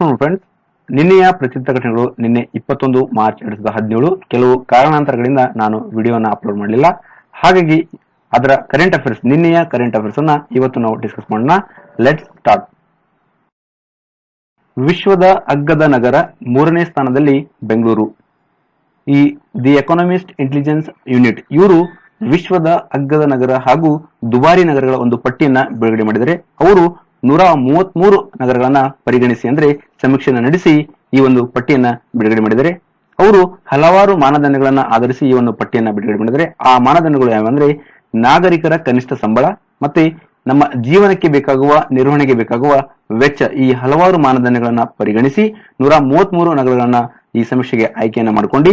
Friends ನಿನ್ನೆಯ ಪ್ರಸಿದ್ಧ ಘಟನೆಗಳು ನಿನ್ನೆ ಇಪ್ಪತ್ತೊಂದು ಮಾರ್ಚ್ ಎರಡ್ ಸಾವಿರದ ಹದಿನೇಳು. ಕೆಲವು ಕಾರಣಾಂತರಗಳಿಂದ ನಾನು ವಿಡಿಯೋನ ಅಪ್ಲೋಡ್ ಮಾಡಲಿಲ್ಲ. ಹಾಗಾಗಿ ಅದರ ಕರೆಂಟ್ ಅಫೇರ್ಸ್ ನಿನ್ನೆಯ ಕರೆಂಟ್ ಅಫೇರ್ಸ್ ಅನ್ನ ಇವತ್ತು ನಾವು ಡಿಸ್ಕಸ್ ಮಾಡೋಣ. ಲೆಟ್ಸ್ ಸ್ಟಾರ್ಟ್ ವಿಶ್ವದ ಅಗ್ಗದ ನಗರ ಮೂರನೇ ಸ್ಥಾನದಲ್ಲಿ ಬೆಂಗಳೂರು. ಈ ದಿ ಎಕನಾಮಿಸ್ಟ್ ಇಂಟೆಲಿಜೆನ್ಸ್ ಯೂನಿಟ್ ಇವರು ವಿಶ್ವದ ಅಗ್ಗದ ನಗರ ಹಾಗೂ ದುಬಾರಿ ನಗರಗಳ ಒಂದು ಪಟ್ಟಿಯನ್ನ ಬಿಡುಗಡೆ ಮಾಡಿದರೆ, ಅವರು ನೂರ ಮೂವತ್ಮೂರು ನಗರಗಳನ್ನ ಪರಿಗಣಿಸಿ ಅಂದ್ರೆ ಸಮೀಕ್ಷೆಯನ್ನು ನಡೆಸಿ ಈ ಒಂದು ಪಟ್ಟಿಯನ್ನ ಬಿಡುಗಡೆ ಮಾಡಿದರೆ, ಅವರು ಹಲವಾರು ಮಾನದಂಡಗಳನ್ನ ಆಧರಿಸಿ ಈ ಒಂದು ಪಟ್ಟಿಯನ್ನ ಬಿಡುಗಡೆ ಮಾಡಿದರೆ, ಆ ಮಾನದಂಡಗಳು ಯಾವಂದ್ರೆ ನಾಗರಿಕರ ಕನಿಷ್ಠ ಸಂಬಳ ಮತ್ತೆ ನಮ್ಮ ಜೀವನಕ್ಕೆ ಬೇಕಾಗುವ, ನಿರ್ವಹಣೆಗೆ ಬೇಕಾಗುವ ವೆಚ್ಚ ಈ ಹಲವಾರು ಮಾನದಂಡಗಳನ್ನ ಪರಿಗಣಿಸಿ ನೂರ ಮೂವತ್ಮೂರು ನಗರಗಳನ್ನ ಈ ಸಮೀಕ್ಷೆಗೆ ಆಯ್ಕೆಯನ್ನ ಮಾಡಿಕೊಂಡು,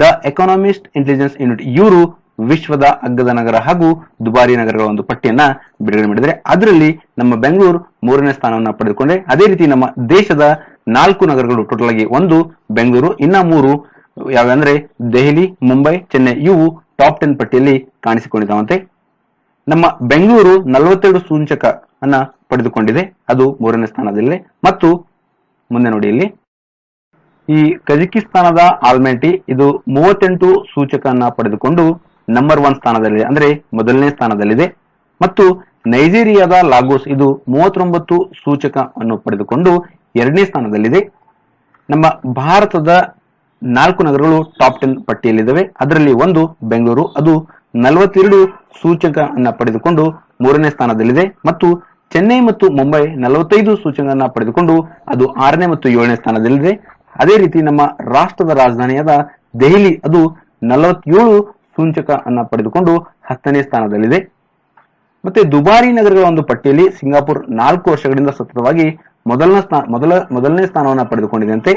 ದ ಎಕಾನಮಿಸ್ಟ್ ಇಂಟೆಲಿಜೆನ್ಸ್ ಯೂನಿಟ್ ಇವರು ವಿಶ್ವದ ಅಗ್ಗದ ನಗರ ಹಾಗೂ ದುಬಾರಿ ನಗರಗಳ ಒಂದು ಪಟ್ಟಿಯನ್ನ ಬಿಡುಗಡೆ ಮಾಡಿದರೆ ಅದರಲ್ಲಿ ನಮ್ಮ ಬೆಂಗಳೂರು ಮೂರನೇ ಸ್ಥಾನವನ್ನು ಪಡೆದುಕೊಂಡೆ. ಅದೇ ರೀತಿ ನಮ್ಮ ದೇಶದ ನಾಲ್ಕು ನಗರಗಳು ಟೋಟಲ್ ಆಗಿ ಒಂದು, ಬೆಂಗಳೂರು, ಇನ್ನ ಮೂರು, ಯಾವ್ದಂದ್ರೆ ದೆಹಲಿ, ಮುಂಬೈ, ಚೆನ್ನೈ, ಇವು ಟಾಪ್ ಟೆನ್ ಪಟ್ಟಿಯಲ್ಲಿ ಕಾಣಿಸಿಕೊಂಡಿದ್ದಾವಂತೆ. ನಮ್ಮ ಬೆಂಗಳೂರು ನಲವತ್ತೆರಡು ಸೂಚಕ ಅನ್ನ ಪಡೆದುಕೊಂಡಿದೆ. ಅದು ಮೂರನೇ ಸ್ಥಾನದಲ್ಲಿ. ಮತ್ತು ಮುಂದೆ ನೋಡಿ ಇಲ್ಲಿ. ಈ ಕಜಕಿಸ್ತಾನದ ಆಲ್ಮೆಂಟಿ ಇದು ಮೂವತ್ತೆಂಟು ಸೂಚಕನ್ನ ಪಡೆದುಕೊಂಡು ನಂಬರ್ ಒನ್ ಸ್ಥಾನದಲ್ಲಿದೆ. ಅಂದ್ರೆ ಮೊದಲನೇ ಸ್ಥಾನದಲ್ಲಿದೆ. ಮತ್ತು ನೈಜೀರಿಯಾದ ಲಾಗೋಸ್ ಇದು ಮೂವತ್ತೊಂಬತ್ತು ಸೂಚಕ ಅನ್ನು ಪಡೆದುಕೊಂಡು ಎರಡನೇ ಸ್ಥಾನದಲ್ಲಿದೆ. ನಮ್ಮ ಭಾರತದ ನಾಲ್ಕು ನಗರಗಳು ಟಾಪ್ ಟೆನ್ ಪಟ್ಟಿಯಲ್ಲಿದ್ದಾವೆ. ಅದರಲ್ಲಿ ಒಂದು ಬೆಂಗಳೂರು, ಅದು ನಲವತ್ತೆರಡು ಸೂಚಕ ಅನ್ನ ಪಡೆದುಕೊಂಡು ಮೂರನೇ ಸ್ಥಾನದಲ್ಲಿದೆ. ಮತ್ತು ಚೆನ್ನೈ ಮತ್ತು ಮುಂಬೈ ನಲವತ್ತೈದು ಸೂಚಕವನ್ನು ಪಡೆದುಕೊಂಡು ಅದು ಆರನೇ ಮತ್ತು ಏಳನೇ ಸ್ಥಾನದಲ್ಲಿದೆ. ಅದೇ ರೀತಿ ನಮ್ಮ ರಾಷ್ಟ್ರದ ರಾಜಧಾನಿಯಾದ ದೆಹಲಿ, ಅದು ನಲವತ್ತೇಳು ಸೂಚಕ ಅನ್ನ ಪಡೆದುಕೊಂಡು ಹತ್ತನೇ ಸ್ಥಾನದಲ್ಲಿದೆ. ಮತ್ತೆ ದುಬಾರಿ ನಗರಗಳ ಒಂದು ಪಟ್ಟಿಯಲ್ಲಿ ಸಿಂಗಾಪುರ್ ನಾಲ್ಕು ವರ್ಷಗಳಿಂದ ಸತತವಾಗಿ ಮೊದಲನೇ ಸ್ಥಾನ ಮೊದಲ, ಮೊದಲನೇ ಸ್ಥಾನವನ್ನು ಪಡೆದುಕೊಂಡಿದೆ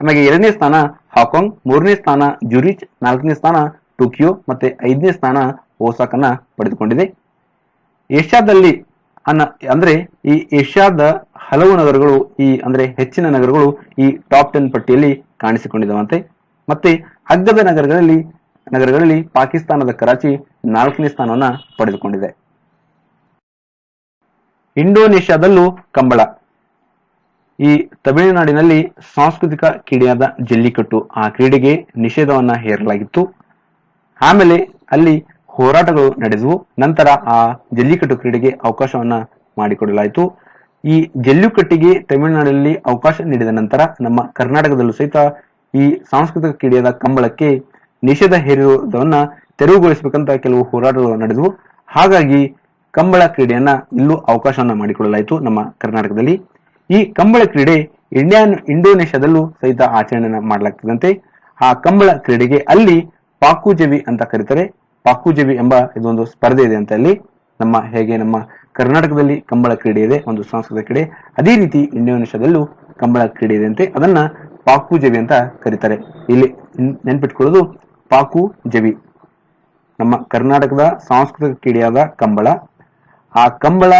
ನಮಗೆ ಎರಡನೇ ಸ್ಥಾನ ಹಾಂಕಾಂಗ್, ಮೂರನೇ ಸ್ಥಾನ ಜುರಿಚ್, ನಾಲ್ಕನೇ ಸ್ಥಾನ ಟೋಕಿಯೋ, ಮತ್ತೆ ಐದನೇ ಸ್ಥಾನ ಓಸಾಕನ್ನ ಪಡೆದುಕೊಂಡಿದೆ. ಏಷ್ಯಾದಲ್ಲಿ ಅನ್ನ, ಅಂದ್ರೆ ಈ ಏಷ್ಯಾದ ಹಲವು ನಗರಗಳು, ಈ ಅಂದ್ರೆ ಹೆಚ್ಚಿನ ನಗರಗಳು ಈ ಟಾಪ್ ಟೆನ್ ಪಟ್ಟಿಯಲ್ಲಿ ಕಾಣಿಸಿಕೊಂಡಿದ್ದವಂತೆ ಮತ್ತೆ ಅಗ್ಗದ ನಗರಗಳಲ್ಲಿ ನಗರಗಳಲ್ಲಿ ಪಾಕಿಸ್ತಾನದ ಕರಾಚಿ ನಾಲ್ಕನೇ ಸ್ಥಾನವನ್ನ ಪಡೆದುಕೊಂಡಿದೆ. ಇಂಡೋನೇಷ್ಯಾದಲ್ಲೂ ಕಂಬಳ. ಈ ತಮಿಳುನಾಡಿನಲ್ಲಿ ಸಾಂಸ್ಕೃತಿಕ ಕ್ರೀಡೆಯಾದ ಜಲ್ಲಿಕಟ್ಟು ಆ ಕ್ರೀಡೆಗೆ ನಿಷೇಧವನ್ನ ಹೇರಲಾಗಿತ್ತು. ಆಮೇಲೆ ಅಲ್ಲಿ ಹೋರಾಟಗಳು ನಡೆದವು. ನಂತರ ಆ ಜಲ್ಲಿಕಟ್ಟು ಕ್ರೀಡೆಗೆ ಅವಕಾಶವನ್ನ ಮಾಡಿಕೊಡಲಾಯಿತು. ಈ ಜಲ್ಲಿಕಟ್ಟಿಗೆ ತಮಿಳುನಾಡಿನಲ್ಲಿ ಅವಕಾಶ ನೀಡಿದ ನಂತರ ನಮ್ಮ ಕರ್ನಾಟಕದಲ್ಲೂ ಸಹಿತ ಈ ಸಾಂಸ್ಕೃತಿಕ ಕ್ರೀಡೆಯಾದ ಕಂಬಳಕ್ಕೆ ನಿಷೇಧ ಹೇರಿರುವುದನ್ನ ತೆರವುಗೊಳಿಸಬೇಕಂತ ಕೆಲವು ಹೋರಾಟಗಳು ನಡೆದವು. ಹಾಗಾಗಿ ಕಂಬಳ ಕ್ರೀಡೆಯನ್ನ ಇಲ್ಲೂ ಅವಕಾಶವನ್ನ ಮಾಡಿಕೊಳ್ಳಲಾಯಿತು ನಮ್ಮ ಕರ್ನಾಟಕದಲ್ಲಿ. ಈ ಕಂಬಳ ಕ್ರೀಡೆ ಇಂಡಿಯಾ ಇಂಡೋನೇಷ್ಯಾದಲ್ಲೂ ಸಹಿತ ಆಚರಣೆಯನ್ನ ಮಾಡಲಾಗ್ತದಂತೆ. ಆ ಕಂಬಳ ಕ್ರೀಡೆಗೆ ಅಲ್ಲಿ ಪಾಕುಜೆವಿ ಅಂತ ಕರೀತಾರೆ. ಪಾಕುಜೆವಿ ಎಂಬ ಇದೊಂದು ಸ್ಪರ್ಧೆ ಇದೆ ಅಂತ ಅಲ್ಲಿ. ನಮ್ಮ ಹೇಗೆ ನಮ್ಮ ಕರ್ನಾಟಕದಲ್ಲಿ ಕಂಬಳ ಕ್ರೀಡೆ ಇದೆ, ಒಂದು ಸಾಂಸ್ಕೃತಿಕ ಕ್ರೀಡೆ. ಅದೇ ರೀತಿ ಇಂಡೋನೇಷ್ಯಾದಲ್ಲೂ ಕಂಬಳ ಕ್ರೀಡೆ ಇದೆ ಅಂತೆ. ಅದನ್ನ ಪಾಕುಜೆವಿ ಅಂತ ಕರೀತಾರೆ. ಇಲ್ಲಿ ನೆನ್ಪಿಟ್ಕೊಳ್ಳೋದು ಪಾಕು ಜವಿ. ನಮ್ಮ ಕರ್ನಾಟಕದ ಸಾಂಸ್ಕೃತಿಕ ಕ್ರೀಡೆಯಾದ ಕಂಬಳ. ಆ ಕಂಬಳ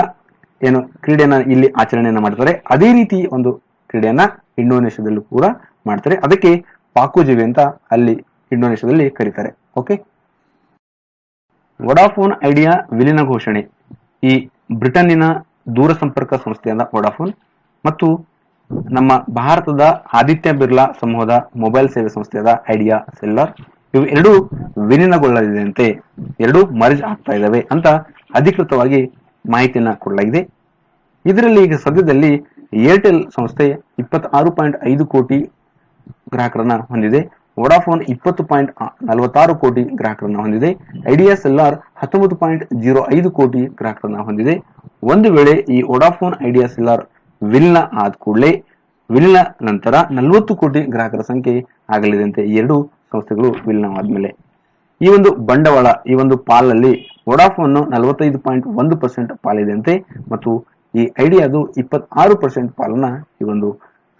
ಏನು ಕ್ರೀಡೆಯನ್ನ ಇಲ್ಲಿ ಆಚರಣೆಯನ್ನ ಮಾಡ್ತಾರೆ. ಅದೇ ರೀತಿ ಒಂದು ಕ್ರೀಡೆಯನ್ನ ಇಂಡೋನೇಷ್ಯಾದಲ್ಲೂ ಕೂಡ ಮಾಡ್ತಾರೆ. ಅದಕ್ಕೆ ಪಾಕುಜೆವಿ ಅಂತ ಅಲ್ಲಿ ಇಂಡೋನೇಷ್ಯಾದಲ್ಲಿ ಕರೀತಾರೆ. ಓಕೆ ವಡಾಫೋನ್ ಐಡಿಯಾ ವಿಲೀನ ಘೋಷಣೆ. ಈ ಬ್ರಿಟನ್ನಿನ ದೂರ ಸಂಪರ್ಕ ಸಂಸ್ಥೆಯಾದ ವಡಾಫೋನ್ ಮತ್ತು ನಮ್ಮ ಭಾರತದ ಆದಿತ್ಯ ಬಿರ್ಲಾ ಸಮೂಹದ ಮೊಬೈಲ್ ಸೇವೆ ಸಂಸ್ಥೆಯಾದ ಐಡಿಯಾ ಸೆಲ್ಲರ್ ಇವು ಎರಡೂ ವಿಲೀನಗೊಳ್ಳಲಿದೆಯಂತೆ ಎರಡೂ ಮರ್ಜ್ ಆಗ್ತಾ ಇದ್ದಾವೆ ಅಂತ ಅಧಿಕೃತವಾಗಿ ಮಾಹಿತಿಯನ್ನ ಕೊಡಲಾಗಿದೆ. ಇದರಲ್ಲಿ ಈಗ ಸದ್ಯದಲ್ಲಿ ಏರ್ಟೆಲ್ ಸಂಸ್ಥೆ ಇಪ್ಪತ್ತಾರು ಪಾಯಿಂಟ್ ಐದು ಕೋಟಿ ಗ್ರಾಹಕರನ್ನ ಹೊಂದಿದೆ. ವೊಡಾಫೋನ್ ಇಪ್ಪತ್ತು ಪಾಯಿಂಟ್ ನಲವತ್ತಾರು ಕೋಟಿ ಗ್ರಾಹಕರನ್ನ ಹೊಂದಿದೆ. ಐಡಿಯಾ ಸೆಲ್ಲಾರ್ ಹತ್ತೊಂಬತ್ತು ಪಾಯಿಂಟ್ ಜೀರೋ ಐದು ಕೋಟಿ ಗ್ರಾಹಕರನ್ನ ಹೊಂದಿದೆ. ಒಂದು ವೇಳೆ ಈ ವೊಡಾಫೋನ್ ಐಡಿಯಾ ಸೆಲ್ಲಾರ್ ವಿಲ್ನ ಆದ ಕೂಡಲೇ, ವಿಲ್ನ ನಂತರ ನಲವತ್ತು ಕೋಟಿ ಗ್ರಾಹಕರ ಸಂಖ್ಯೆ ಆಗಲಿದೆ ಅಂತ ಎರಡು ಸಂಸ್ಥೆಗಳು ವಿಲೀನವಾದ ಆದ್ಮೇಲೆ ಈ ಒಂದು ಬಂಡವಾಳ, ಈ ಒಂದು ಪಾಲಲ್ಲಿ ವೊಡಾಫೋನ್ ನಲವತ್ತೈದು ಪಾಯಿಂಟ್ ಒಂದು ಪರ್ಸೆಂಟ್ ಪಾಲಿದೆ ಮತ್ತು ಈ ಐಡಿಯಾದು ಇಪ್ಪತ್ತಾರು ಪರ್ಸೆಂಟ್ ಪಾಲನ್ನ ಈ ಒಂದು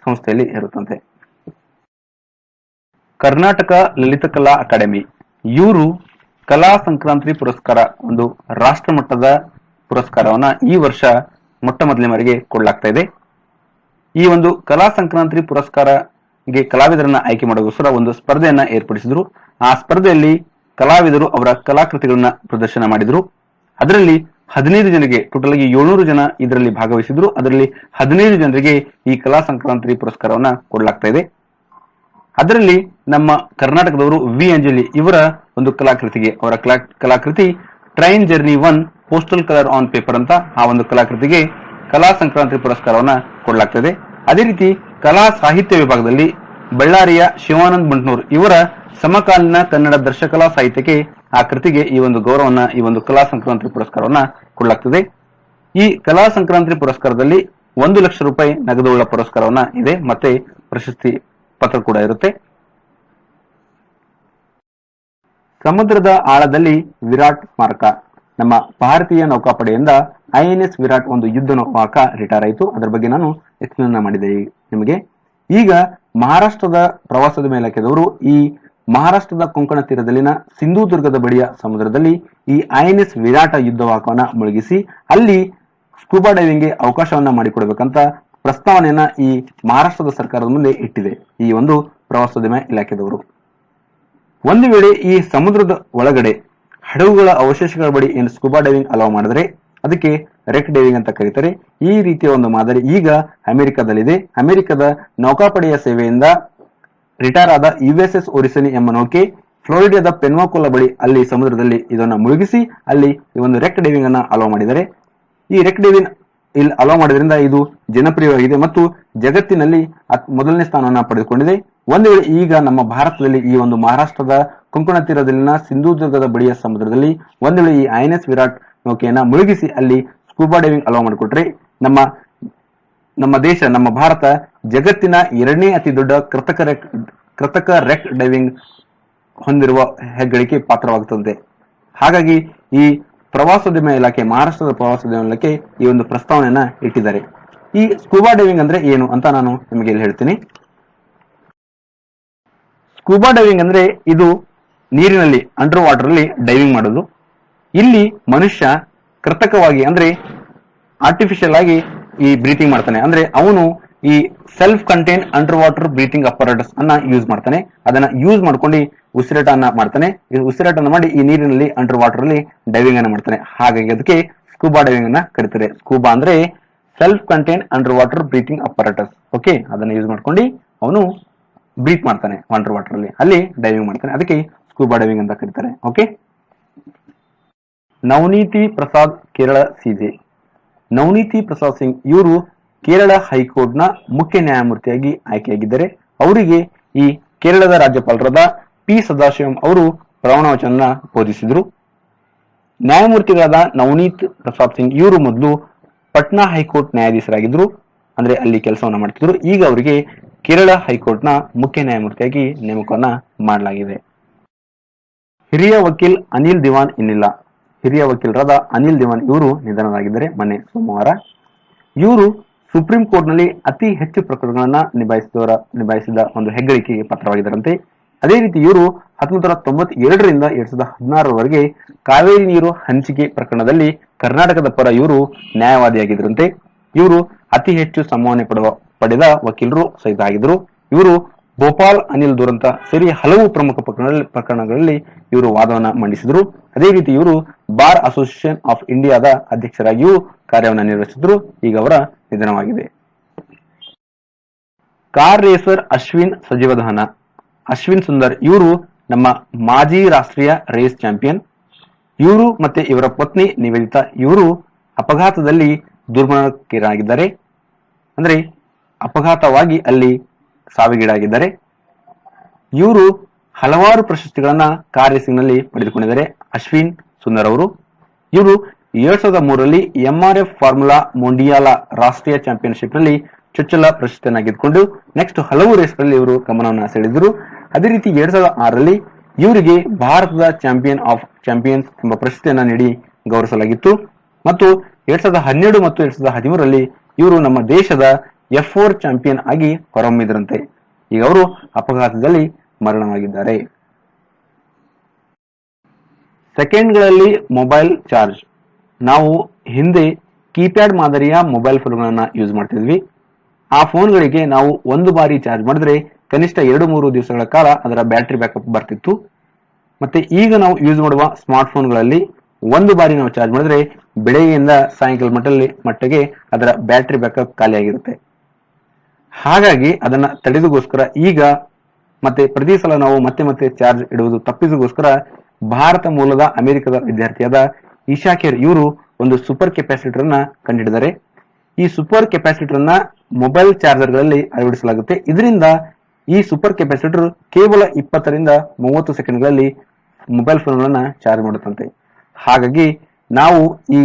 ಸಂಸ್ಥೆಯಲ್ಲಿ ಇರುತ್ತಂತೆ ಕರ್ನಾಟಕ ಲಲಿತಕಲಾ ಅಕಾಡೆಮಿ. ಇವರು ಕಲಾ ಸಂಕ್ರಾಂತಿ ಪುರಸ್ಕಾರ, ಒಂದು ರಾಷ್ಟ್ರ ಮಟ್ಟದ ಪುರಸ್ಕಾರವನ್ನ ಈ ವರ್ಷ ಮೊಟ್ಟ ಮೊದಲನೇ ಕೊಡಲಾಗ್ತಾ ಇದೆ. ಈ ಒಂದು ಕಲಾ ಸಂಕ್ರಾಂತಿ ಪುರಸ್ಕಾರಗೆ ಕಲಾವಿದರನ್ನ ಆಯ್ಕೆ ಮಾಡೋಗೋಸ್ಕರ ಒಂದು ಸ್ಪರ್ಧೆಯನ್ನ ಏರ್ಪಡಿಸಿದ್ರು. ಆ ಸ್ಪರ್ಧೆಯಲ್ಲಿ ಕಲಾವಿದರು ಅವರ ಕಲಾಕೃತಿಗಳನ್ನ ಪ್ರದರ್ಶನ ಮಾಡಿದ್ರು. ಅದರಲ್ಲಿ ಹದಿನೈದು ಜನರಿಗೆ ಟೋಟಲ್ ಆಗಿ ಏಳ್ನೂರು ಜನ ಇದರಲ್ಲಿ ಭಾಗವಹಿಸಿದ್ರು. ಅದರಲ್ಲಿ ಹದಿನೈದು ಜನರಿಗೆ ಈ ಕಲಾ ಸಂಕ್ರಾಂತಿ ಪುರಸ್ಕಾರವನ್ನ ಕೊಡಲಾಗ್ತಾ ಇದೆ. ಅದರಲ್ಲಿ ನಮ್ಮ ಕರ್ನಾಟಕದವರು ವಿ ಅಂಜಲಿ ಇವರ ಒಂದು ಕಲಾಕೃತಿಗೆ, ಅವರ ಕಲಾ, ಕಲಾಕೃತಿ train journey one postal colour on paper ಅಂತ ಆ ಒಂದು ಕಲಾಕೃತಿಗೆ ಕಲಾ ಸಂಕ್ರಾಂತಿ ಪುರಸ್ಕಾರವನ್ನ ಕೊಡಲಾಗ್ತದೆ ಅದೇ ರೀತಿ ಕಲಾ ಸಾಹಿತ್ಯ ವಿಭಾಗದಲ್ಲಿ ಬಳ್ಳಾರಿಯ ಶಿವಾನಂದ್ ಬಂಟ್ನೂರ್ ಇವರ ಸಮಕಾಲೀನ ಕನ್ನಡ ದರ್ಶಕಲಾ ಸಾಹಿತ್ಯಕ್ಕೆ ಆ ಕೃತಿಗೆ ಈ ಒಂದು ಗೌರವನ ಈ ಒಂದು ಕಲಾ ಸಂಕ್ರಾಂತಿ ಪುರಸ್ಕಾರವನ್ನ ಕೊಡಲಾಗ್ತದೆ. ಈ ಕಲಾ ಸಂಕ್ರಾಂತಿ ಪುರಸ್ಕಾರದಲ್ಲಿ ಒಂದು ಲಕ್ಷ ರೂಪಾಯಿ ನಗದುಳ್ಳ ಪುರಸ್ಕಾರವನ್ನ ಇದೆ. ಮತ್ತೆ ಪ್ರಶಸ್ತಿ ಪತ್ರ ಕೂಡ ಇರುತ್ತೆ. ಸಮುದ್ರದ ಆಳದಲ್ಲಿ ವಿರಾಟ್ ಸ್ಮಾರಕ. ನಮ್ಮ ಭಾರತೀಯ ನೌಕಾಪಡೆಯಿಂದ ಐಎನ್ಎಸ್ ವಿರಾಟ್ ಒಂದು ಯುದ್ಧ ನೌಕಾಕ ರಿಟೈರ್ ಆಯಿತು. ಅದರ ಬಗ್ಗೆ ನಾನು ಎಕ್ಸ್ಪ್ಲೇನ್ ಮಾಡಿದೆ ನಿಮಗೆ. ಈಗ ಮಹಾರಾಷ್ಟ್ರದ ಪ್ರವಾಸದ ಮೇಲಕ್ಕೆದವರು ಈ ಮಹಾರಾಷ್ಟ್ರದ ಕೊಂಕಣ ತೀರದಲ್ಲಿನ ಸಿಂಧೂದುರ್ಗದ ಬಳಿಯ ಸಮುದ್ರದಲ್ಲಿ ಈ ಐ ಎನ್ ಎಸ್ ವಿರಾಟ ಯುದ್ಧವಾಕವನ್ನ ಮುಳುಗಿಸಿ ಅಲ್ಲಿ ಸ್ಕೂಬಾ ಡೈವಿಂಗ್ಗೆ ಅವಕಾಶವನ್ನ ಮಾಡಿಕೊಡ್ಬೇಕಂತ ಪ್ರಸ್ತಾವನೆಯನ್ನ ಈ ಮಹಾರಾಷ್ಟ್ರದ ಸರ್ಕಾರದ ಮುಂದೆ ಇಟ್ಟಿದೆ ಈ ಒಂದು ಪ್ರವಾಸೋದ್ಯಮ ಇಲಾಖೆದವರು. ಒಂದು ವೇಳೆ ಈ ಸಮುದ್ರದ ಒಳಗಡೆ ಹಡಗುಗಳ ಅವಶೇಷಗಳ ಬಳಿ ಏನು ಸ್ಕೂಬಾ ಡೈವಿಂಗ್ ಅಲೋ ಮಾಡಿದ್ರೆ ಅದಕ್ಕೆ ರೆಕ್ ಡೈವಿಂಗ್ ಅಂತ ಕರೀತಾರೆ. ಈ ರೀತಿಯ ಒಂದು ಮಾದರಿ ಈಗ ಅಮೆರಿಕದಲ್ಲಿದೆ. ಅಮೆರಿಕದ ನೌಕಾಪಡೆಯ ಸೇವೆಯಿಂದ ರಿಟೈರ್ ಆದ ಯುಎಸ್ಎಸ್ ಒರಿಸನಿ ಎಂಬ ನೌಕೆ ಫ್ಲೋರಿಡಾದ ಪೆನ್ವಾಕೋಲ ಬಳಿ ಅಲ್ಲಿ ಸಮುದ್ರದಲ್ಲಿ ಇದನ್ನ ಮುಳುಗಿಸಿ ಅಲ್ಲಿ ಈ ಒಂದು ರೆಕ್ ಡೈವಿಂಗ್ ಅನ್ನ ಅಲೋ ಮಾಡಿದ್ದಾರೆ. ಈ ರೆಕ್ ಡೈವಿಂಗ್ ಇಲ್ಲಿ ಅಲೋ ಮಾಡೋದ್ರಿಂದ ಇದು ಜನಪ್ರಿಯವಾಗಿದೆ ಮತ್ತು ಜಗತ್ತಿನಲ್ಲಿ ಮೊದಲನೇ ಸ್ಥಾನವನ್ನು ಪಡೆದುಕೊಂಡಿದೆ. ಒಂದು ವೇಳೆ ಈಗ ನಮ್ಮ ಭಾರತದಲ್ಲಿ ಈ ಒಂದು ಮಹಾರಾಷ್ಟ್ರದ ಕೊಂಕಣ ತೀರದಲ್ಲಿನ ಸಿಂಧುದುರ್ಗದ ಬಳಿಯ ಸಮುದ್ರದಲ್ಲಿ ಒಂದು ವೇಳೆ ಈ ಐಎನ್ಎಸ್ ವಿರಾಟ್ ನೌಕೆಯನ್ನ ಮುಳುಗಿಸಿ ಅಲ್ಲಿ ಸ್ಕೂಬಾ ಡೈವಿಂಗ್ ಅಲೋ ಮಾಡಿಕೊಟ್ರೆ ನಮ್ಮ ನಮ್ಮ ದೇಶ, ನಮ್ಮ ಭಾರತ ಜಗತ್ತಿನ ಎರಡನೇ ಅತಿ ದೊಡ್ಡ ಕೃತಕ ರೆಕ್ ಕೃತಕ ರೆಕ್ ಡೈವಿಂಗ್ ಹೊಂದಿರುವ ಹೆಗ್ಗಳಿಕೆ ಪಾತ್ರವಾಗುತ್ತದೆ ಹಾಗಾಗಿ ಈ ಪ್ರವಾಸೋದ್ಯಮ ಇಲಾಖೆ, ಮಹಾರಾಷ್ಟ್ರದ ಪ್ರವಾಸೋದ್ಯಮ ಇಲಾಖೆ ಈ ಒಂದು ಪ್ರಸ್ತಾವನೆಯನ್ನ ಇಟ್ಟಿದ್ದಾರೆ. ಈ ಸ್ಕೂಬಾ ಡೈವಿಂಗ್ ಅಂದ್ರೆ ಏನು ಅಂತ ನಾನು ನಿಮಗೆ ಇಲ್ಲಿ ಹೇಳ್ತೀನಿ. ಸ್ಕೂಬಾ ಡೈವಿಂಗ್ ಅಂದ್ರೆ ಇದು ನೀರಿನಲ್ಲಿ ಅಂಡರ್ ವಾಟರ್ ಅಲ್ಲಿ ಡೈವಿಂಗ್ ಮಾಡೋದು. ಇಲ್ಲಿ ಮನುಷ್ಯ ಕೃತಕವಾಗಿ, ಅಂದ್ರೆ ಆರ್ಟಿಫಿಷಿಯಲ್ ಆಗಿ ಈ ಬ್ರೀತಿಂಗ್ ಮಾಡ್ತಾನೆ. ಅಂದ್ರೆ ಅವನು ಈ self contain under water breathing apparatus ಅನ್ನ ಯೂಸ್ ಮಾಡ್ತಾನೆ. ಅದನ್ನ ಯೂಸ್ ಮಾಡ್ಕೊಂಡು ಉಸಿರಾಟನ ಮಾಡ್ತಾನೆ. ಉಸಿರಾಟ ಅನ್ನ ಮಾಡಿ ಈ ನೀರಿನಲ್ಲಿ ಅಂಡರ್ ವಾಟರ್ ಅಲ್ಲಿ ಡೈವಿಂಗ್ ಅನ್ನ ಮಾಡ್ತಾನೆ. ಹಾಗಾಗಿ ಅದಕ್ಕೆ ಸ್ಕೂಬಾ ಡೈವಿಂಗ್ ಅನ್ನ ಕರೀತಾರೆ. ಸ್ಕೂಬಾ ಅಂದ್ರೆ self contain under water breathing apparatus okay ಅದನ್ನ ಯೂಸ್ ಮಾಡ್ಕೊಂಡು ಅವನು ಬ್ರೀತ್ ಮಾಡ್ತಾನೆ ಅಂಡರ್ ವಾಟರ್ ಅಲ್ಲಿ ಅಲ್ಲಿ ಡೈವಿಂಗ್ ಮಾಡ್ತಾನೆ. ಅದಕ್ಕೆ ಸ್ಕೂಬಾ ಡೈವಿಂಗ್ ಅಂತ ಕರೀತಾರೆ ಓಕೆ ನವನೀತಿ ಪ್ರಸಾದ್ ಕೇರಳ ಸಿಜೆ ನವನೀತಿ ಪ್ರಸಾದ್ ಸಿಂಗ್ ಇವರು ಕೇರಳ ಹೈಕೋರ್ಟ್ನ ಮುಖ್ಯ ನ್ಯಾಯಮೂರ್ತಿಯಾಗಿ ಆಯ್ಕೆಯಾಗಿದ್ದಾರೆ. ಅವರಿಗೆ ಈ ಕೇರಳದ ರಾಜ್ಯಪಾಲರಾದ ಪಿ ಸದಾಶಿವಂ ಅವರು ಪ್ರಮಾಣ ವಚನ ಬೋಧಿಸಿದರು. ನ್ಯಾಯಮೂರ್ತಿಗಳಾದ ನವನೀತ್ ಪ್ರಸಾದ್ ಸಿಂಗ್ ಇವರು ಮೊದಲು ಪಟ್ನಾ ಹೈಕೋರ್ಟ್ ನ್ಯಾಯಾಧೀಶರಾಗಿದ್ದರು ಅಂದ್ರೆ ಅಲ್ಲಿ ಕೆಲಸವನ್ನ ಮಾಡ್ತಿದ್ರು. ಈಗ ಅವರಿಗೆ ಕೇರಳ ಹೈಕೋರ್ಟ್ನ ಮುಖ್ಯ ನ್ಯಾಯಮೂರ್ತಿಯಾಗಿ ನೇಮಕವನ್ನ ಮಾಡಲಾಗಿದೆ. ಹಿರಿಯ ವಕೀಲ್ ಅನಿಲ್ ದಿವಾನ್ ಇನ್ನಿಲ್ಲ. ಹಿರಿಯ ವಕೀಲರಾದ ಅನಿಲ್ ದಿವಾನ್ ಇವರು ನಿಧನರಾಗಿದ್ದಾರೆ. ಮೊನ್ನೆ ಸೋಮವಾರ. ಇವರು ಸುಪ್ರೀಂ ಕೋರ್ಟ್ನಲ್ಲಿ ಅತಿ ಹೆಚ್ಚು ಪ್ರಕರಣಗಳನ್ನ ನಿಭಾಯಿಸಿದವರ, ನಿಭಾಯಿಸಿದ ಒಂದು ಹೆಗ್ಗಳಿಕೆಗೆ ಪಾತ್ರವಾಗಿದ್ದಾರಂತೆ. ಅದೇ ರೀತಿ ಇವರು ಹತ್ತೊಂಬತ್ತು ನೂರ ತೊಂಬತ್ತೇಳರಿಂದ ಎರಡ್ ಸಾವಿರದ ಹದಿನಾರರವರೆಗೆ ಕಾವೇರಿ ನೀರು ಹಂಚಿಕೆ ಪ್ರಕರಣದಲ್ಲಿ ಕರ್ನಾಟಕದ ಪರ ಇವರು ನ್ಯಾಯವಾದಿಯಾಗಿದ್ದರಂತೆ. ಇವರು ಅತಿ ಹೆಚ್ಚು ಸಂಭಾವನೆ ಪಡೆದ ವಕೀಲರು ಸಹಿತ ಆಗಿದ್ರು ಇವರು ಭೋಪಾಲ್, ಅನಿಲ್ ದುರಂತ ಸೇರಿ ಹಲವು ಪ್ರಮುಖ ಪ್ರಕರಣಗಳಲ್ಲಿ ಪ್ರಕರಣಗಳಲ್ಲಿ ಇವರು ವಾದವನ್ನ ಮಂಡಿಸಿದ್ರು. ಅದೇ ರೀತಿ ಇವರು ಬಾರ್ ಅಸೋಸಿಯೇಷನ್ ಆಫ್ ಇಂಡಿಯಾದ ಅಧ್ಯಕ್ಷರಾಗಿಯೂ ಕಾರ್ಯವನ್ನು ನಿರ್ವಹಿಸಿದ್ರು. ಈಗ ಅವರ ನಿಧನವಾಗಿದೆ. ಕಾರ್ ರೇಸರ್ ಅಶ್ವಿನ್ ಸಜೀವ ದಹನ ಅಶ್ವಿನ್ ಸುಂದರ್, ಇವರು ನಮ್ಮ ಮಾಜಿ ರಾಷ್ಟ್ರೀಯ ರೇಸ್ ಚಾಂಪಿಯನ್. ಇವರು ಮತ್ತೆ ಇವರ ಪತ್ನಿ ನಿವೇದಿತಾ, ಇವರು ಅಪಘಾತದಲ್ಲಿ ದುರ್ಮರಣಕ್ಕೀಡಾಗಿದ್ದಾರೆ. ಅಂದ್ರೆ ಅಪಘಾತವಾಗಿ ಅಲ್ಲಿ ಸಾವಿಗೀಡಾಗಿದ್ದಾರೆ ಇವರು ಹಲವಾರು ಪ್ರಶಸ್ತಿಗಳನ್ನ ಕಾರ್ ರೇಸಿಂಗ್ ಪಡೆದುಕೊಂಡಿದ್ದಾರೆ. ಅಶ್ವಿನ್ ಸುಂದರ್ ಅವರು. ಇವರು ಎರಡ್ ಸಾವಿರದ ಮೂರರಲ್ಲಿ ಎಂಆರ್ಎಫ್ ಫಾರ್ಮುಲಾ ಮೊಂಡಿಯಾಲಾ ರಾಷ್ಟ್ರೀಯ ಚಾಂಪಿಯನ್ಶಿಪ್ನಲ್ಲಿ ಚೊಚ್ಚಲ ಪ್ರಶಸ್ತಿಯನ್ನ ಗೆದ್ದುಕೊಂಡು ನೆಕ್ಸ್ಟ್ ಹಲವು ರೇಸ್ಗಳಲ್ಲಿ ಇವರು ಗಮನವನ್ನು ಸೆಳೆದರು ಅದೇ ರೀತಿ ಎರಡ್ ಸಾವಿರದ ಆರರಲ್ಲಿ ಇವರಿಗೆ ಭಾರತದ ಚಾಂಪಿಯನ್ ಆಫ್ ಚಾಂಪಿಯನ್ಸ್ ಎಂಬ ಪ್ರಶಸ್ತಿಯನ್ನ ನೀಡಿ ಗೌರವಿಸಲಾಗಿತ್ತು. ಮತ್ತು ಎರಡ್ ಸಾವಿರದ ಹನ್ನೆರಡು ಮತ್ತು ಎರಡ್ ಸಾವಿರದ ಹದಿಮೂರರಲ್ಲಿ ಇವರು ನಮ್ಮ ದೇಶದ ಎಫ್ ಫೋರ್ ಚಾಂಪಿಯನ್ ಆಗಿ ಹೊರಹೊಮ್ಮಿದ್ರಂತೆ. ಈಗ ಅವರು ಅಪಘಾತದಲ್ಲಿ ಮರಣವಾಗಿದ್ದಾರೆ. ಸೆಕೆಂಡ್ಗಳಲ್ಲಿ ಮೊಬೈಲ್ ಚಾರ್ಜ್. ನಾವು ಹಿಂದೆ ಕೀಪ್ಯಾಡ್ ಮಾದರಿಯ ಮೊಬೈಲ್ ಫೋನ್ಗಳನ್ನ ಯೂಸ್ ಮಾಡ್ತಿದ್ವಿ. ಆ ಫೋನ್ಗಳಿಗೆ ನಾವು ಒಂದು ಬಾರಿ ಚಾರ್ಜ್ ಮಾಡಿದ್ರೆ ಕನಿಷ್ಠ ಎರಡು ಮೂರು ದಿವಸಗಳ ಕಾಲ ಅದರ ಬ್ಯಾಟ್ರಿ ಬ್ಯಾಕಪ್ ಬರ್ತಿತ್ತು. ಮತ್ತೆ ಈಗ ನಾವು ಯೂಸ್ ಮಾಡುವ ಸ್ಮಾರ್ಟ್ ಫೋನ್ಗಳಲ್ಲಿ ಒಂದು ಬಾರಿ ನಾವು ಚಾರ್ಜ್ ಮಾಡಿದ್ರೆ ಬೆಳಗ್ಗೆಯಿಂದ ಸಾಯಂಕಾಲ ಮಟ್ಟಲ್ಲಿ ಮಟ್ಟಿಗೆ ಅದರ ಬ್ಯಾಟ್ರಿ ಬ್ಯಾಕಪ್ ಖಾಲಿಯಾಗಿರುತ್ತೆ. ಹಾಗಾಗಿ ಅದನ್ನ ತಡೆದಗೋಸ್ಕರ ಈಗ ಮತ್ತೆ ಪ್ರತಿ ಸಲ ನಾವು ಮತ್ತೆ ಮತ್ತೆ ಚಾರ್ಜ್ ಇಡುವುದು ತಪ್ಪಿಸೋಗೋಸ್ಕರ ಭಾರತ ಮೂಲದ ಅಮೆರಿಕದ ವಿದ್ಯಾರ್ಥಿಯಾದ ಇಶಾ ಖೇರ್ ಇವರು ಒಂದು ಸೂಪರ್ ಕೆಪಾಸಿಟರ್ ಅನ್ನ ಕಂಡಿಡಿದರೆ ಈ ಸೂಪರ್ ಕೆಪಾಸಿಟರ್ ಅನ್ನ ಮೊಬೈಲ್ ಚಾರ್ಜರ್ಗಳಲ್ಲಿ ಅಳವಡಿಸಲಾಗುತ್ತೆ. ಇದರಿಂದ ಈ ಸೂಪರ್ ಕೆಪಾಸಿಟರ್ ಕೇವಲ ಇಪ್ಪತ್ತರಿಂದ ಮೂವತ್ತು ಸೆಕೆಂಡ್ಗಳಲ್ಲಿ ಮೊಬೈಲ್ ಫೋನ್ಗಳನ್ನ ಚಾರ್ಜ್ ಮಾಡುತ್ತಂತೆ. ಹಾಗಾಗಿ ನಾವು ಈ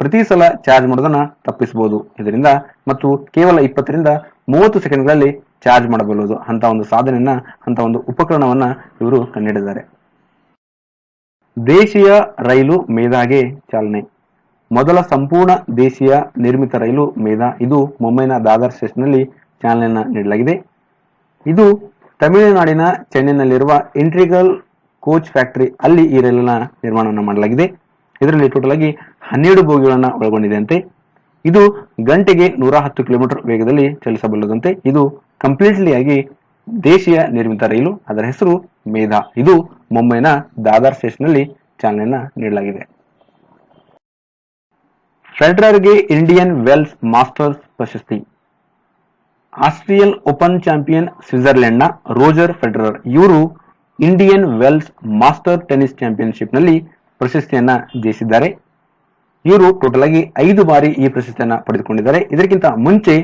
ಪ್ರತಿ ಸಲ ಚಾರ್ಜ್ ಮಾಡೋದನ್ನ ತಪ್ಪಿಸಬಹುದು ಇದರಿಂದ ಮತ್ತು ಕೇವಲ ಇಪ್ಪತ್ತರಿಂದ ಮೂವತ್ತು ಸೆಕೆಂಡ್ಗಳಲ್ಲಿ ಚಾರ್ಜ್ ಮಾಡಬಲ್ಲದು. ಅಂತ ಒಂದು ಸಾಧನೆಯನ್ನ ಅಂತ ಒಂದು ಉಪಕರಣವನ್ನ ಇವರು ಕಂಡುಹಿಡಿದ್ದಾರೆ ದೇಶೀಯ ರೈಲು ಮೇಧಾಗೆ ಚಾಲನೆ. ಮೊದಲ ಸಂಪೂರ್ಣ ದೇಶೀಯ ನಿರ್ಮಿತ ರೈಲು ಮೇಧಾ. ಇದು ಮುಂಬೈನ ದಾದರ್ ಸ್ಟೇಷನ್ನಲ್ಲಿ ಚಾಲನೆಯನ್ನ ನೀಡಲಾಗಿದೆ. ಇದು ತಮಿಳುನಾಡಿನ ಚೆನ್ನೈನಲ್ಲಿರುವ ಇಂಟ್ರಿಗಲ್ ಕೋಚ್ ಫ್ಯಾಕ್ಟರಿ, ಅಲ್ಲಿ ಈ ರೈಲನ್ನ ನಿರ್ಮಾಣವನ್ನು ಮಾಡಲಾಗಿದೆ. ಇದರಲ್ಲಿ ಟೋಟಲ್ ಆಗಿ ಹನ್ನೆರಡು ಬೋಗಿಗಳನ್ನ ಒಳಗೊಂಡಿದೆ ಅಂತೆ. ಇದು ಗಂಟೆಗೆ ನೂರ ಹತ್ತು ಕಿಲೋಮೀಟರ್ ವೇಗದಲ್ಲಿ ಚಲಿಸಬಲ್ಲದಂತೆ ಇದು ಕಂಪ್ಲೀಟ್ಲಿ ಆಗಿ ದೇಶೀಯ ನಿರ್ಮಿತ ರೈಲು. ಅದರ ಹೆಸರು ಮೇಧಾ. ಇದು ಮುಂಬೈನ ದಾದಾರ್ ಸ್ಟೇಷನ್ನಲ್ಲಿ ಚಾಲನೆಯನ್ನ ನೀಡಲಾಗಿದೆ. ಫೆಡರರ್ಗೆ ಇಂಡಿಯನ್ ವೆಲ್ಸ್ ಮಾಸ್ಟರ್ಸ್ ಪ್ರಶಸ್ತಿ. ಆಸ್ಟ್ರಿಯನ್ ಓಪನ್ ಚಾಂಪಿಯನ್ ಸ್ವಿಟ್ಜರ್ಲೆಂಡ್ನ ರೋಜರ್ ಫೆಡರರ್. ಇವರು ಇಂಡಿಯನ್ ವೆಲ್ಸ್ ಮಾಸ್ಟರ್ ಟೆನಿಸ್ ಚಾಂಪಿಯನ್ಶಿಪ್ನಲ್ಲಿ ಪ್ರಶಸ್ತಿಯನ್ನ ಜಯಿಸಿದ್ದಾರೆ. ಇವರು ಟೋಟಲ್ ಆಗಿ ಐದು ಬಾರಿ ಈ ಪ್ರಶಸ್ತಿಯನ್ನ ಪಡೆದುಕೊಂಡಿದ್ದಾರೆ. ಇದಕ್ಕಿಂತ ಮುಂಚೆ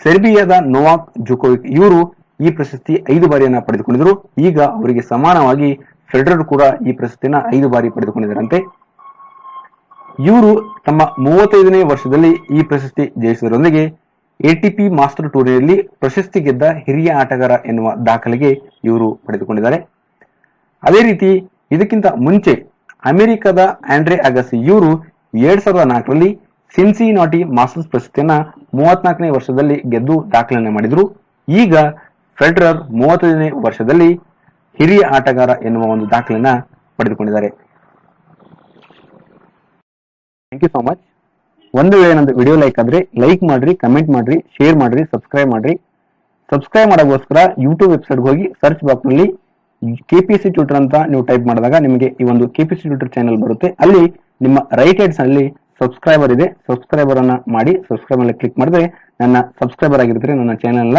ಸೆರ್ಬಿಯಾದ ನೋವಾಕ್ ಜುಕೋವಿಕ್ ಇವರು ಈ ಪ್ರಶಸ್ತಿ ಐದು ಬಾರಿಯನ್ನ ಪಡೆದುಕೊಂಡಿದ್ರು. ಈಗ ಅವರಿಗೆ ಸಮಾನವಾಗಿ ಫೆಡರರ್ ಕೂಡ ಈ ಪ್ರಶಸ್ತಿಯನ್ನ ಐದು ಬಾರಿ ಪಡೆದುಕೊಂಡಿದ್ದಾರಂತೆ. ಇವರು ತಮ್ಮ ಮೂವತ್ತೈದನೇ ವರ್ಷದಲ್ಲಿ ಈ ಪ್ರಶಸ್ತಿ ಜಯಿಸುವುದರೊಂದಿಗೆ ಎಟಿಪಿ ಮಾಸ್ಟರ್ ಟೂರ್ನಿಯಲ್ಲಿ ಪ್ರಶಸ್ತಿ ಗೆದ್ದ ಹಿರಿಯ ಆಟಗಾರ ಎನ್ನುವ ದಾಖಲೆಗೆ ಇವರು ಪಡೆದುಕೊಂಡಿದ್ದಾರೆ. ಅದೇ ರೀತಿ ಇದಕ್ಕಿಂತ ಮುಂಚೆ ಅಮೆರಿಕದ ಆಂಡ್ರೆ ಅಗಸಿ ಇವರು ಎರಡ್ ಸಾವಿರದ ನಾಲ್ಕರಲ್ಲಿ ಸಿನ್ಸಿನಾಟಿ ಮಾಸ್ಟರ್ಸ್ ಪ್ರಶಸ್ತಿಯನ್ನ ಮೂವತ್ನಾಲ್ಕನೇ ವರ್ಷದಲ್ಲಿ ಗೆದ್ದು ದಾಖಲನೆ ಮಾಡಿದ್ರು. ಈಗ ಫೆಡರರ್ ಮೂವತ್ತೈದನೇ ವರ್ಷದಲ್ಲಿ ಹಿರಿಯ ಆಟಗಾರ ಎನ್ನುವ ಒಂದು ದಾಖಲೆಯನ್ನ ಪಡೆದುಕೊಂಡಿದ್ದಾರೆ. ಥ್ಯಾಂಕ್ ಯು ಸೋ ಮಚ್ ಒಂದು ವೇಳೆ ನಂದು ವಿಡಿಯೋ ಲೈಕ್ ಆದ್ರೆ ಲೈಕ್ ಮಾಡ್ರಿ ಕಮೆಂಟ್ ಮಾಡ್ರಿ ಶೇರ್ ಮಾಡ್ರಿ ಸಬ್ಸ್ಕ್ರೈಬ್ ಮಾಡ್ರಿ. ಸಬ್ಸ್ಕ್ರೈಬ್ ಮಾಡೋಕ್ಕೋಸ್ಕರ ಯೂಟ್ಯೂಬ್ ವೆಬ್ಸೈಟ್ ಹೋಗಿ ಸರ್ಚ್ ಬಾಕ್ಸ್ನಲ್ಲಿ ಸಿ ಟ್ಯೂಟರ್ ಅಂತ ನೀವು ಟೈಪ್ ಮಾಡಿದಾಗ ನಿಮಗೆ ಈ ಒಂದು ಕೆಪಿಎಸ್ಸಿ ಟ್ಯೂಟರ್ ಚಾನೆಲ್ ಬರುತ್ತೆ. ಅಲ್ಲಿ ನಿಮ್ಮ ರೈಟ್ ಹ್ಯಾಂಡ್ಸ್ ಅಲ್ಲಿ ಸಬ್ಸ್ಕ್ರೈಬರ್ ಇದೆ, ಸಬ್ಸ್ಕ್ರೈಬರ್ ಅನ್ನ ಮಾಡಿ ಸಬ್ಸ್ಕ್ರೈಬ್ ಅಲ್ಲಿ ಕ್ಲಿಕ್ ಮಾಡಿದ್ರೆ ನನ್ನ ಸಬ್ಸ್ಕ್ರೈಬರ್ ಆಗಿರ್ತಾರೆ ನನ್ನ ಚಾನೆಲ್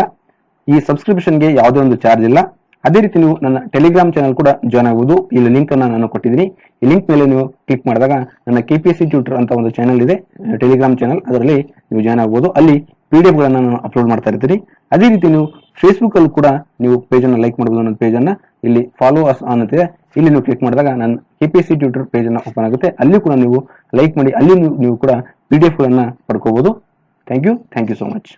ಈ ಸಬ್ಸ್ಕ್ರಿಪ್ಷನ್ಗೆ ಯಾವುದೇ ಒಂದು ಚಾರ್ಜ್ ಇಲ್ಲ. ಅದೇ ರೀತಿ ನೀವು ನನ್ನ ಟೆಲಿಗ್ರಾಮ್ ಚಾನಲ್ ಕೂಡ ಜಾಯ್ನ್ ಆಗಬಹುದು ಇಲ್ಲಿ ಲಿಂಕ್ ಅನ್ನ ನಾನು ಕೊಟ್ಟಿದ್ದೀನಿ. ಈ ಲಿಂಕ್ ಮೇಲೆ ನೀವು ಕ್ಲಿಕ್ ಮಾಡಿದಾಗ ನನ್ನ K P S C tutor ಅಂತ ಒಂದು ಚಾನಲ್ ಇದೆ. ಟೆಲಿಗ್ರಾಮ್ ಚಾನಲ್ ಅದರಲ್ಲಿ ನೀವು ಜಾಯ್ನ್ ಆಗಬಹುದು ಅಲ್ಲಿ ಪಿ ಡಿ ಗಳನ್ನ ನಾನು ಅಪ್ಲೋಡ್ ಮಾಡ್ತಾ ಇರ್ತೀನಿ. ಅದೇ ರೀತಿ ನೀವು ಫೇಸ್ಬುಕ್ ಅಲ್ಲಿ ಕೂಡ ನೀವು ಪೇಜ್ ಅನ್ನ ಲೈಕ್ ಮಾಡಬಹುದು ನನ್ನ ಪೇಜ್ ಅನ್ನ. ಇಲ್ಲಿ ಫಾಲೋ ಅಸ್ ಅನ್ನುತ್ತೆ. ಇಲ್ಲಿ ನೀವು ಕ್ಲಿಕ್ ಮಾಡಿದಾಗ ನನ್ನ ಕೆಪಿಎಸ್ಸಿ ಟ್ಯೂಟರ್ ಪೇಜ್ ಅನ್ನ ಓಪನ್ ಆಗುತ್ತೆ. ಅಲ್ಲಿ ಕೂಡ ನೀವು ಲೈಕ್ ಮಾಡಿ, ಅಲ್ಲಿ ನೀವು- ಕೂಡ ಪಿ ಡಿ ಎಫ್ ಗಳನ್ನ ಪಡ್ಕೋಬಹುದು thank you thank you so much